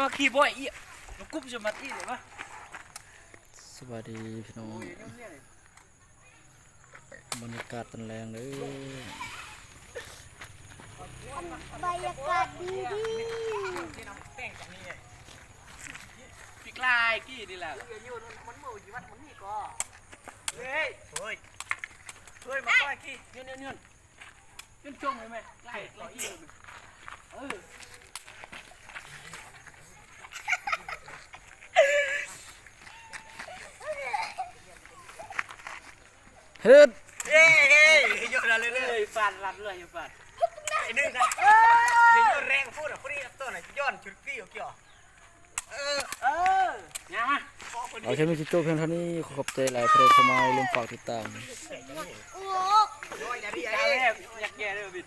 อขี่บ่อยอีนกกุ๊บจะมาที่เลยปะสวัสดีพี่น้องโอ้ยเนี่ยเนี่ยบรรยากาศตอนแรงเลยบรรยากาศดีดีปีกลายกี่นี่แหละมันมืออยู่วัดมันนี่ก็เฮ้ยเฮ้ยเฮ้ยมาใกล้กี่เนี่ยเนี่ยเนี่ยเนี่ยจงเลยไหมใกล้ใกล้กี่เออ เฮ็ดเฮ้ยเฮ้ยโยนอะไรเลเลยยฟาดรัดเลยอย่าฟาดไอ้นึงนะเดี๋ยวโยนแรงพูดอะพูดนี่ตัวไหนย้อนชุดกี้เกี่ยวเออเออเนี่ยมาพ่อคนเอานี้ใช้มิจิโจ้เพียงเท่านี้ขอขอบใจหลายเพลงเข้ามาอย่าลืมฝากติดตามโอ้โอ้ยอย่าดีตาไอ้แรกอยากแก่เลยบิด